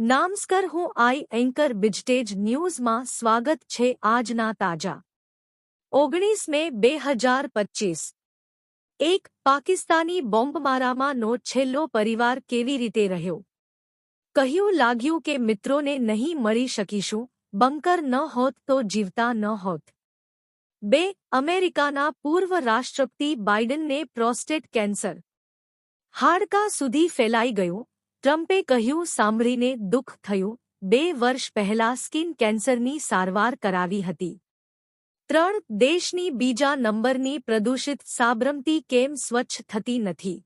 નામસ્કર હું આઈ એન્કર બિજટેજ ન્યૂઝમાં સ્વાગત છે આજના તાજા. ઓગણીસ મે બે હજાર પચ્ચીસ એક પાકિસ્તાની બોમ્બમારામાંનો છેલ્લો પરિવાર કેવી રીતે રહ્યો? કહ્યું લાગ્યું કે મિત્રોને નહીં મળી શકીશું, બંકર ન હોત તો જીવતા ન હોત. બે, અમેરિકાના પૂર્વ રાષ્ટ્રપતિ બાઇડનને પ્રોસ્ટેટ કેન્સર. હાડકા સુધી ફેલાઈ ગયું ટ્રમ્પે કહ્યું, સાંભળીને દુઃખ થયું. બે વર્ષ પહેલા સ્કિન કેન્સરની સારવાર કરાવી હતી. ત્રણ દેશની બીજા નંબરની પ્રદૂષિત સાબરમતી કેમ સ્વચ્છ થતી નથી?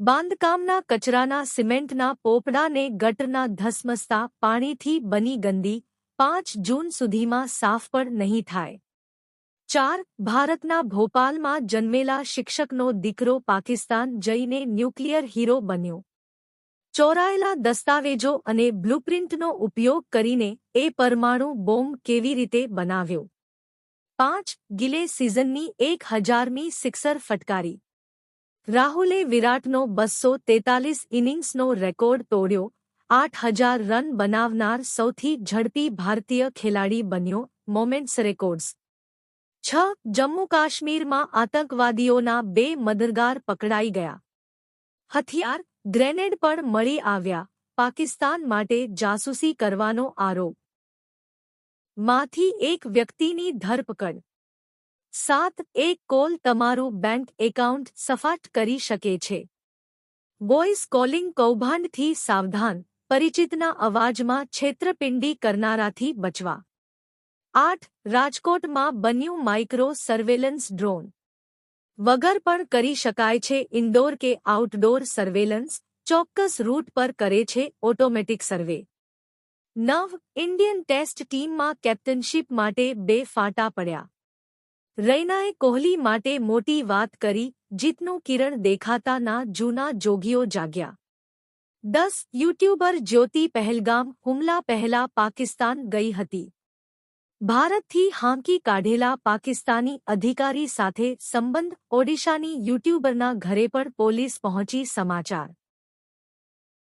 બાંધકામના કચરાના સિમેન્ટના પોપડાને ગટરના ધસમસતા પાણીથી બની ગંદી પાંચ જૂન સુધીમાં સાફ પણ નહીં થાય. ચાર, ભારતના ભોપાલમાં જન્મેલા શિક્ષકનો દીકરો પાકિસ્તાન જઈને ન્યુક્લિયર હીરો બન્યો. ચોરાયેલા દસ્તાવેજો અને બ્લુપ્રિન્ટનો ઉપયોગ કરીને એ પરમાણુ બોમ્બ કેવી રીતે બનાવ્યો? પાંચ, ગિલે સિઝનની એક હજારમી સિક્સર ફટકારી. રાહુલે વિરાટનો બસો તેતાલીસ ઇનિંગ્સનો રેકોર્ડ તોડ્યો. આઠ હજાર રન બનાવનાર સૌથી ઝડપી ભારતીય ખેલાડી બન્યો મોમેન્ટ્સ રેકોર્ડ્સ. છ જમ્મુ કાશ્મીરમાં આતંકવાદીઓના બે મદરગાર પકડાઈ ગયા. હથિયાર ગ્રેનેડ પણ મળી આવ્યા, પાકિસ્તાન માટે જાસૂસી કરવાનો આરોપ. માંથી એક વ્યક્તિની ધરપકડ. સાત એક કોલ તમારું બેંક એકાઉન્ટ સફાટ કરી શકે છે. બોઇસ કોલિંગ કૌભાંડથી સાવધાન, પરિચિતના અવાજમાં છેતરપિંડી કરનારાથી બચવા. આઠ, રાજકોટમાં બન્યું માઇક્રો સર્વેલન્સ ડ્રોન. વગર પણ કરી શકાય છે. ઇન્ડોર કે આઉટડોર સર્વેલન્સ ચોક્કસ રૂટ પર કરે છે ઓટોમેટિક સર્વે. નવ, ઇન્ડિયન ટેસ્ટ ટીમમાં કેપ્ટનશીપ માટે બે ફાંટા પડ્યા. રૈનાએ કોહલી માટે મોટી વાત કરી, જીતનું કિરણ દેખાતાના જૂના જોગીઓ જાગ્યા. દસ, યુટ્યુબર જ્યોતિ પહેલગામ હુમલા પહેલા પાકિસ્તાન ગઈ હતી. ભારતથી હાંકી કાઢેલા પાકિસ્તાની અધિકારી સાથે સંબંધ ઓડિશાની યુટ્યુબરના ઘરે પણ પોલીસ પહોંચી સમાચાર.